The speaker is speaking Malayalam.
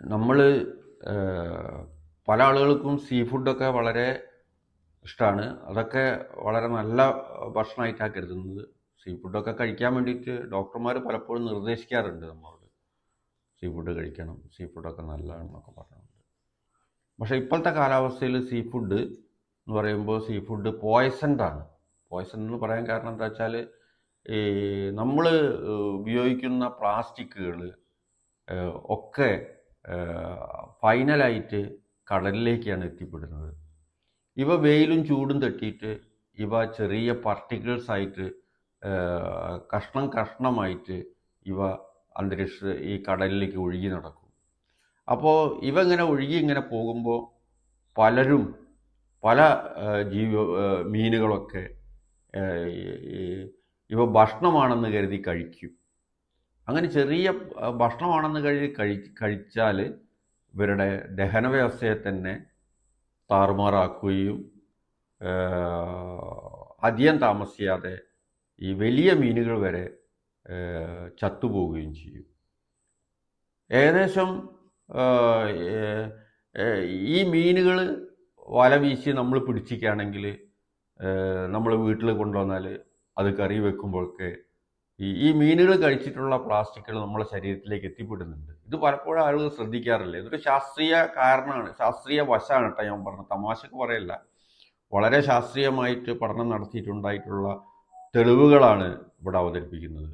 നമ്മൾ പല ആളുകൾക്കും സീ ഫുഡൊക്കെ വളരെ ഇഷ്ടമാണ് അതൊക്കെ വളരെ നല്ല ഭക്ഷണമായിട്ടാണ് കരുതുന്നത് സീ ഫുഡൊക്കെ കഴിക്കാൻ വേണ്ടിയിട്ട് ഡോക്ടർമാർ പലപ്പോഴും നിർദ്ദേശിക്കാറുണ്ട് നമ്മളോട്. സീ ഫുഡ് കഴിക്കണം സീ ഫുഡൊക്കെ നല്ലതാണെന്നൊക്കെ പറഞ്ഞുകൊണ്ട്. പക്ഷേ ഇപ്പോഴത്തെ കാലാവസ്ഥയിൽ സീ ഫുഡ് എന്ന് പറയുമ്പോൾ സീ ഫുഡ് പോയ്സൻഡാണ് പോയ്സൺ എന്ന് പറയാൻ കാരണം എന്താ വെച്ചാൽ ഈ നമ്മൾ ഉപയോഗിക്കുന്ന പ്ലാസ്റ്റിക്കുകൾ ഒക്കെ ഫൈനലായിട്ട് കടലിലേക്കാണ് എത്തിപ്പെടുന്നത്. ഇവ വെയിലും ചൂടും തട്ടിയിട്ട് ഇവ ചെറിയ പാർട്ടിക്കിൾസ് ആയിട്ട് കഷ്ണം കഷ്ണമായിട്ട് ഇവ അന്തരീക്ഷ ഈ കടലിലേക്ക് ഒഴുകി നടക്കും. അപ്പോൾ ഇവ ഇങ്ങനെ ഒഴുകി ഇങ്ങനെ പോകുമ്പോൾ പലരും പല ജീവ മീനുകളൊക്കെ ഇവ ഭക്ഷണമാണെന്ന് കരുതി കഴിക്കും. അങ്ങനെ ചെറിയ ഭക്ഷണമാണെന്ന് കഴി കഴി കഴിച്ചാൽ ഇവരുടെ ദഹന വ്യവസ്ഥയെ തന്നെ താറുമാറാക്കുകയും അധികം താമസിയാതെ ഈ വലിയ മീനുകൾ വരെ ചത്തുപോവുകയും ചെയ്യും. ഏകദേശം ഈ മീനുകൾ വല വീശി നമ്മൾ പിടിച്ചിക്കുകയാണെങ്കിൽ നമ്മൾ വീട്ടിൽ കൊണ്ടുവന്നാൽ അത് കറി വെക്കുമ്പോഴൊക്കെ ഈ ഈ മീനുകൾ കഴിച്ചിട്ടുള്ള പ്ലാസ്റ്റിക്കുകൾ നമ്മുടെ ശരീരത്തിലേക്ക് എത്തിപ്പെടുന്നുണ്ട്. ഇത് പലപ്പോഴും ആളുകൾ ശ്രദ്ധിക്കാറില്ല. ഇതൊരു ശാസ്ത്രീയ കാരണമാണ്. ശാസ്ത്രീയ വശമാണ് കേട്ടോ ഞാൻ പറഞ്ഞത്. തമാശക്ക് പറയല്ല. വളരെ ശാസ്ത്രീയമായിട്ട് പഠനം നടത്തിയിട്ടുണ്ടായിട്ടുള്ള തെളിവുകളാണ് ഇവിടെ അവതരിപ്പിക്കുന്നത്.